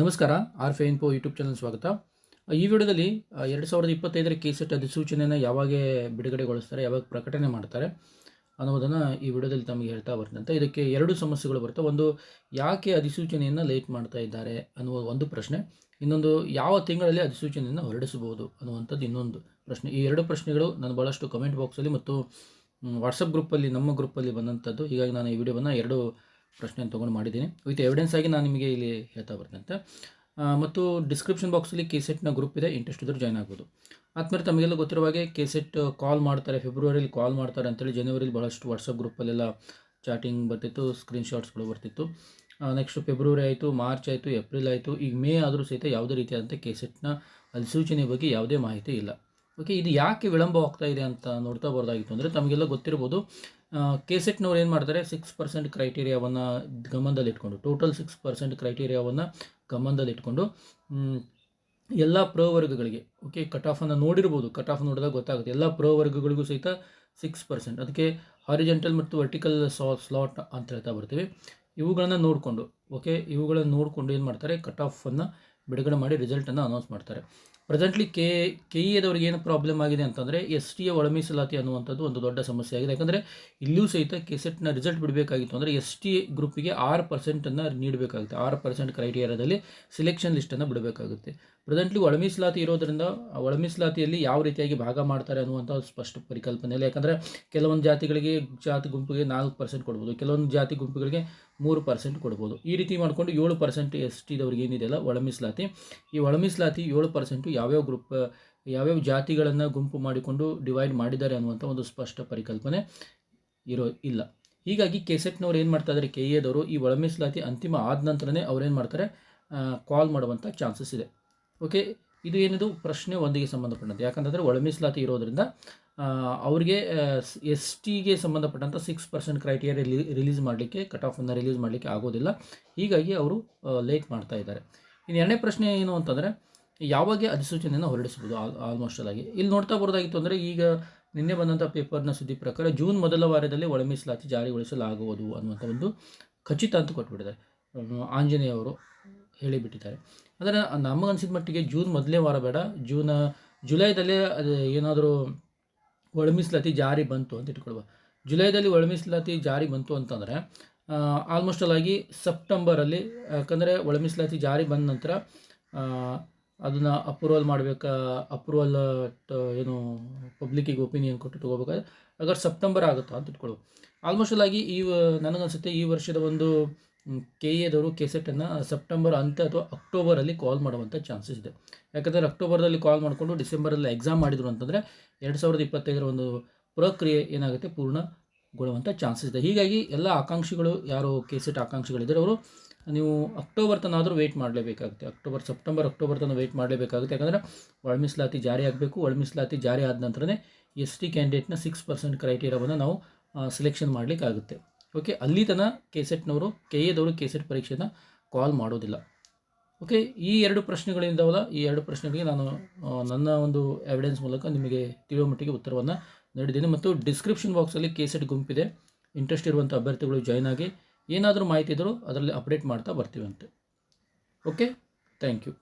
ನಮಸ್ಕಾರ ಆರ್ ಫೆ info YouTube channel ಸ್ವಾಗತ. ಈ ವಿಡಿಯೋದಲ್ಲಿ ಎರಡು ಸಾವಿರದ ಇಪ್ಪತ್ತೈದರ ಕೆಸೆಟ್ ಅಧಿಸೂಚನೆಯನ್ನು ಯಾವಾಗ ಬಿಡುಗಡೆಗೊಳಿಸ್ತಾರೆ, ಯಾವಾಗ ಪ್ರಕಟಣೆ ಮಾಡ್ತಾರೆ ಅನ್ನೋದನ್ನು ಈ ವಿಡಿಯೋದಲ್ಲಿ ತಮಗೆ ಹೇಳ್ತಾ ಬರ್ತಂತೆ ಇದಕ್ಕೆ ಎರಡು ಸಮಸ್ಯೆಗಳು ಬರ್ತವೆ ಒಂದು, ಯಾಕೆ ಅಧಿಸೂಚನೆಯನ್ನು ಲೇಟ್ ಮಾಡ್ತಾ ಇದ್ದಾರೆ ಅನ್ನುವ ಒಂದು ಪ್ರಶ್ನೆ. ಇನ್ನೊಂದು, ಯಾವ ತಿಂಗಳಲ್ಲಿ ಅಧಿಸೂಚನೆಯನ್ನು ಹೊರಡಿಸಬಹುದು ಅನ್ನುವಂಥದ್ದು ಇನ್ನೊಂದು ಪ್ರಶ್ನೆ. ಈ ಎರಡು ಪ್ರಶ್ನೆಗಳು ನಾನು ಭಾಳಷ್ಟು ಕಮೆಂಟ್ ಬಾಕ್ಸಲ್ಲಿ ಮತ್ತು ವಾಟ್ಸಪ್ ಗ್ರೂಪಲ್ಲಿ ನಮ್ಮ ಗ್ರೂಪಲ್ಲಿ ಬಂದಂಥದ್ದು. ಹೀಗಾಗಿ ನಾನು ಈ ವಿಡಿಯೋವನ್ನು ಎರಡು ಪ್ರಶ್ನೆಯನ್ನು ತೊಗೊಂಡು ಮಾಡಿದ್ದೀನಿ. ವಿತ್ ಎವಿಡೆನ್ಸ್ ಆಗಿ ನಾನು ನಿಮಗೆ ಇಲ್ಲಿ ಹೇಳ್ತಾ ಬರ್ತಂತೆ ಮತ್ತು ಡಿಸ್ಕ್ರಿಪ್ಷನ್ ಬಾಕ್ಸಲ್ಲಿ ಕೆಸೆಟ್ನ ಗ್ರೂಪ್ ಇದೆ. ಇಂಟ್ರೆಸ್ಟ್ ಇದ್ದರೂ ಜಾಯ್ನ್ ಆಗ್ಬೋದು. ಆದ್ಮೇಲೆ ತಮಗೆಲ್ಲ ಗೊತ್ತಿರುವ ಹಾಗೆ ಕೆಸೆಟ್ ಕಾಲ್ ಮಾಡ್ತಾರೆ. ಫೆಬ್ರವರಿಲಿ ಕಾಲ್ ಮಾಡ್ತಾರೆ ಅಂತೇಳಿ ಜನವರಿಲಿ ಭಾಳಷ್ಟು ವಾಟ್ಸಪ್ ಗ್ರೂಪಲ್ಲೆಲ್ಲ ಚಾಟಿಂಗ್ ಬರ್ತಿತ್ತು. ಸ್ಕ್ರೀನ್ಶಾಟ್ಸ್ಗಳು ಬರ್ತಿತ್ತು. ನೆಕ್ಸ್ಟ್ ಫೆಬ್ರವರಿ ಆಯಿತು ಮಾರ್ಚ್ ಆಯಿತು ಏಪ್ರಿಲ್ ಆಯಿತು. ಈಗ ಮೇ ಆದರೂ ಸಹಿತ ಯಾವುದೇ ರೀತಿಯಾದಂಥ ಕೆಸೆಟ್ನ ಅಧಿಸೂಚನೆ ಬಗ್ಗೆ ಯಾವುದೇ ಮಾಹಿತಿ ಇಲ್ಲ. ಓಕೆ ಇದು ಯಾಕೆ ವಿಳಂಬವಾಗ್ತಾ ಇದೆ ಅಂತ ನೋಡ್ತಾ ಬರೋದಾಗಿತ್ತು ಅಂದರೆ ತಮಗೆಲ್ಲ ಗೊತ್ತಿರ್ಬೋದು. ಕೆಸೆಟ್ನವ್ರು ಏನು ಮಾಡ್ತಾರೆ? ಸಿಕ್ಸ್ ಪರ್ಸೆಂಟ್ ಕ್ರೈಟೀರಿಯಾವನ್ನು ಗಮನದಲ್ಲಿಟ್ಕೊಂಡು ಟೋಟಲ್ ಸಿಕ್ಸ್ ಪರ್ಸೆಂಟ್ ಕ್ರೈಟೀರಿಯಾವನ್ನು ಗಮನದಲ್ಲಿಟ್ಕೊಂಡು ಎಲ್ಲ ಎಲ್ಲ ಪ್ರವರ್ಗಗಳಿಗೆ ಓಕೆ ಕಟ್ ಆಫನ್ನು ನೋಡಿರ್ಬೋದು. ಕಟ್ ಆಫ್ ನೋಡಿದಾಗ ಗೊತ್ತಾಗುತ್ತೆ. ಎಲ್ಲ ಪ್ರವರ್ಗಗಳಿಗೂ ಸಹಿತ ಸಿಕ್ಸ್ ಪರ್ಸೆಂಟ್ ಅದಕ್ಕೆ ಹಾರಿಜೆಂಟಲ್ ಮತ್ತು ವರ್ಟಿಕಲ್ ಸಾ ಸ್ಲಾಟ್ ಅಂತ ಹೇಳ್ತಾ ಬರ್ತೀವಿ. ಇವುಗಳನ್ನು ನೋಡಿಕೊಂಡು ಓಕೆ ಇವುಗಳನ್ನು ನೋಡಿಕೊಂಡು ಏನು ಮಾಡ್ತಾರೆ? ಕಟ್ ಆಫನ್ನು ಬಿಡುಗಡೆ ಮಾಡಿ ರಿಸಲ್ಟನ್ನು ಅನೌನ್ಸ್ ಮಾಡ್ತಾರೆ. ಪ್ರೆಸೆಂಟ್ಲಿ ಕೆ ಕೆ ಎದವ್ರಿಗೆ ಏನು ಪ್ರಾಬ್ಲಮ್ ಆಗಿದೆ ಅಂತಂದರೆ ಎಸ್ ಟಿಯ ಒಳ ಮೀಸಲಾತಿ ಅನ್ನುವಂಥದ್ದು ಒಂದು ದೊಡ್ಡ ಸಮಸ್ಯೆ ಆಗಿದೆ. ಯಾಕಂದರೆ, ಇಲ್ಲಿಯೂ ಸಹಿತ ಕೆಸೆಟ್ನ ರಿಸಲ್ಟ್ ಬಿಡಬೇಕಾಗಿತ್ತು ಅಂದರೆ ಎಸ್ ಟಿ ಗ್ರೂಪಿಗೆ ಆರು ಪರ್ಸೆಂಟನ್ನು ನೀಡಬೇಕಾಗುತ್ತೆ. ಆರು ಪರ್ಸೆಂಟ್ ಕ್ರೈಟೀರಿಯಾದಲ್ಲಿ ಸಿಲೆಕ್ಷನ್ ಲಿಸ್ಟನ್ನು ಬಿಡಬೇಕಾಗುತ್ತೆ. ಪ್ರೆಸೆಂಟ್ಲಿ ಒಳ ಮೀಸಲಾತಿ ಇರೋದರಿಂದ ಆ ಒಳ ಮೀಸಲಾತಿಯಲ್ಲಿ ಯಾವ ರೀತಿಯಾಗಿ ಭಾಗ ಮಾಡ್ತಾರೆ ಅನ್ನುವಂಥ ಸ್ಪಷ್ಟ ಪರಿಕಲ್ಪನೆ ಇಲ್ಲ. ಯಾಕಂದರೆ, ಕೆಲವೊಂದು ಜಾತಿಗಳಿಗೆ ಜಾತಿ ಗುಂಪಿಗೆ ನಾಲ್ಕು ಪರ್ಸೆಂಟ್ ಕೊಡ್ಬೋದು, ಕೆಲವೊಂದು ಜಾತಿ ಗುಂಪುಗಳಿಗೆ ಮೂರು ಪರ್ಸೆಂಟ್ ಕೊಡ್ಬೋದು. ಈ ರೀತಿ ಮಾಡಿಕೊಂಡು ಏಳು ಪರ್ಸೆಂಟ್ ಎಸ್ ಟಿದವ್ರಿಗೆ ಏನಿದೆಯಲ್ಲ ಒಳ ಮೀಸಲಾತಿ. ಈ ಒಳ ಮೀಸಲಾತಿ ಏಳು ಪರ್ಸೆಂಟು ಯಾವ್ಯಾವ ಗ್ರೂಪ್, ಯಾವ್ಯಾವ ಜಾತಿಗಳನ್ನು ಗುಂಪು ಮಾಡಿಕೊಂಡು ಡಿವೈಡ್ ಮಾಡಿದ್ದಾರೆ ಅನ್ನುವಂಥ ಒಂದು ಸ್ಪಷ್ಟ ಪರಿಕಲ್ಪನೆ ಇರೋ ಇಲ್ಲ. ಹೀಗಾಗಿ ಕೆಸೆಟ್ನವ್ರು ಏನು ಮಾಡ್ತಾ ಇದ್ದಾರೆ ಕೆ ಎದವರು ಈ ಒಳಮೀಸಲಾತಿ ಅಂತಿಮ ಆದ ನಂತರನೇ ಅವ್ರೇನು ಮಾಡ್ತಾರೆ ಕಾಲ್ ಮಾಡುವಂಥ ಚಾನ್ಸಸ್ ಇದೆ. ಓಕೆ ಇದು ಏನಿದು? ಪ್ರಶ್ನೆ ಒಂದಿಗೆ ಸಂಬಂಧಪಟ್ಟಂತೆ. ಯಾಕಂತಂದರೆ ಒಳಮೀಸಲಾತಿ ಇರೋದ್ರಿಂದ ಅವರಿಗೆ ಅವ್ರಿಗೆ ಎಸ್ ಟಿಗೆ ಸಂಬಂಧಪಟ್ಟಂಥ ಸಿಕ್ಸ್ ಪರ್ಸೆಂಟ್ ಕ್ರೈಟೀರಿಯಾ ರಿಲೀಸ್ ಮಾಡಲಿಕ್ಕೆ ಕಟ್ ಆಫನ್ನು ರಿಲೀಸ್ ಮಾಡಲಿಕ್ಕೆ ಆಗೋದಿಲ್ಲ. ಹೀಗಾಗಿ ಅವರು ಲೇಟ್ ಮಾಡ್ತಾ ಇದ್ದಾರೆ. ಇನ್ನು ಎರಡನೇ ಪ್ರಶ್ನೆ ಏನು ಅಂತಂದರೆ ಯಾವಾಗ ಅಧಿಸೂಚನೆಯನ್ನು ಹೊರಡಿಸಬಹುದು ಆಲ್ ಆಲ್ಮೋಸ್ಟ್ ಅಲ್ಲಾಗಿ ಇಲ್ಲಿ ನೋಡ್ತಾ ಬರೋದಾಗಿತ್ತು ಅಂದರೆ ಈಗ ನಿನ್ನೆ ಬಂದಂಥ ಪೇಪರ್ನ ಸುದ್ದಿ ಪ್ರಕಾರ ಜೂನ್ ಮೊದಲ ವಾರದಲ್ಲಿ ಒಳ ಮೀಸಲಾತಿ ಜಾರಿಗೊಳಿಸಲಾಗುವುದು ಅನ್ನುವಂಥ ಒಂದು ಖಚಿತ ಅಂತ ಕೊಟ್ಬಿಟ್ಟಿದ್ದಾರೆ. ಆಂಜನೇಯ ಅವರು ಹೇಳಿಬಿಟ್ಟಿದ್ದಾರೆ. ಆದರೆ ನಮಗನ್ಸಿದ ಮಟ್ಟಿಗೆ ಜೂನ್ ಮೊದಲೇ ವಾರ ಬೇಡ, ಜೂನ್, ಜುಲೈದಲ್ಲೇ ಅದು ಏನಾದರೂ ಒಳ ಮೀಸಲಾತಿ ಜಾರಿ ಬಂತು ಅಂತ ಇಟ್ಕೊಳ್ಬ. ಜುಲೈದಲ್ಲಿ ಒಳ ಮೀಸಲಾತಿ ಜಾರಿ ಬಂತು ಅಂತಂದರೆ ಆಲ್ಮೋಸ್ಟ್ ಆಗಿ ಸೆಪ್ಟೆಂಬರಲ್ಲಿ, ಯಾಕಂದರೆ ಒಳ ಮೀಸಲಾತಿ ಜಾರಿ ಬಂದ ನಂತರ ಅದನ್ನು ಅಪ್ರೂವಲ್ ಮಾಡಬೇಕಾ ಅಪ್ರೂವಲ್ ಏನು ಪಬ್ಲಿಕ್ಕಿಗೆ ಒಪಿನಿಯನ್ ಕೊಟ್ಟು ತೊಗೋಬೇಕಾದ್ರೆ ಅಗರ್ ಸೆಪ್ಟೆಂಬರ್ ಆಗುತ್ತಾ ಅಂತ ಇಟ್ಕೊಳ್ಳು ಆಲ್ಮೋಸ್ಟ್ ಆಗಿ ಈ, ನನಗನ್ಸುತ್ತೆ ಈ ವರ್ಷದ ಒಂದು ಕೆ ಎದವರು ಕೆಸೆಟನ್ನು ಸೆಪ್ಟೆಂಬರ್ ಅಂತ ಅಥವಾ ಅಕ್ಟೋಬರಲ್ಲಿ ಕಾಲ್ ಮಾಡುವಂಥ ಚಾನ್ಸಸ್ ಇದೆ. ಯಾಕಂದರೆ ಅಕ್ಟೋಬರ್ದಲ್ಲಿ ಕಾಲ್ ಮಾಡಿಕೊಂಡು ಡಿಸೆಂಬರಲ್ಲಿ ಎಕ್ಸಾಮ್ ಮಾಡಿದರು ಅಂತಂದರೆ ಎರಡು ಸಾವಿರದ ಇಪ್ಪತ್ತೈದರ ಒಂದು ಪ್ರಕ್ರಿಯೆ ಏನಾಗುತ್ತೆ ಪೂರ್ಣಗೊಳ್ಳುವಂಥ ಚಾನ್ಸಸ್ ಇದೆ. ಹೀಗಾಗಿ ಎಲ್ಲ ಆಕಾಂಕ್ಷಿಗಳು, ಯಾರು ಕೆ ಸೆಟ್ ಆಕಾಂಕ್ಷಿಗಳಿದ್ದಾರೆ, ಅವರು ನೀವು ಅಕ್ಟೋಬರ್ ತನಾದರೂ ವೆಯ್ಟ್ ಮಾಡಲೇಬೇಕಾಗುತ್ತೆ. ಅಕ್ಟೋಬರ್ ಸೆಪ್ಟೆಂಬರ್ ಅಕ್ಟೋಬರ್ ತನಕ ವೆಯ್ಟ್ ಮಾಡಲೇಬೇಕಾಗುತ್ತೆ. ಯಾಕಂದರೆ ಒಳ ಮೀಸಲಾತಿ ಜಾರಿ ಆಗಬೇಕು. ಒಳ ಮೀಸಲಾತಿ ಜಾರಿ ಆದ ನಂತರನೇ ಎಸ್ ಟಿ ಕ್ಯಾಂಡಿಡೇಟ್ನ ಸಿಕ್ಸ್ ಪರ್ಸೆಂಟ್ ಕ್ರೈಟೀರಿಯಾವನ್ನು ನಾವು ಸೆಲೆಕ್ಷನ್ ಮಾಡಲಿಕ್ಕಾಗುತ್ತೆ. ಓಕೆ ಅಲ್ಲಿ ತನಕ ಕೆಸೆಟ್ನವರು ಕೆ ಎದವರು ಕೆಸೆಟ್ ಪರೀಕ್ಷೆನ ಕಾಲ್ ಮಾಡೋದಿಲ್ಲ. ಓಕೆ ಈ ಎರಡು ಪ್ರಶ್ನೆಗಳಿಂದವಲ್ಲ, ಈ ಎರಡು ಪ್ರಶ್ನೆಗಳಿಗೆ ನಾನು ನನ್ನ ಒಂದು ಎವಿಡೆನ್ಸ್ ಮೂಲಕ ನಿಮಗೆ ತಿಳಿಯೋ ಮಟ್ಟಿಗೆ ಉತ್ತರವನ್ನು ನೀಡಿದ್ದೀನಿ. ಮತ್ತು ಡಿಸ್ಕ್ರಿಪ್ಷನ್ ಬಾಕ್ಸಲ್ಲಿ ಕೆಸೆಟ್ ಗುಂಪಿದೆ. ಇಂಟ್ರೆಸ್ಟ್ ಇರುವಂಥ ಅಭ್ಯರ್ಥಿಗಳು ಜಾಯ್ನ್ ಆಗಿ ಏನಾದರೂ ಮಾಹಿತಿ ಇದ್ದರೂ ಅದರಲ್ಲಿ ಅಪ್ಡೇಟ್ ಮಾಡ್ತಾ ಬರ್ತೀವಂತೆ. Okay thank you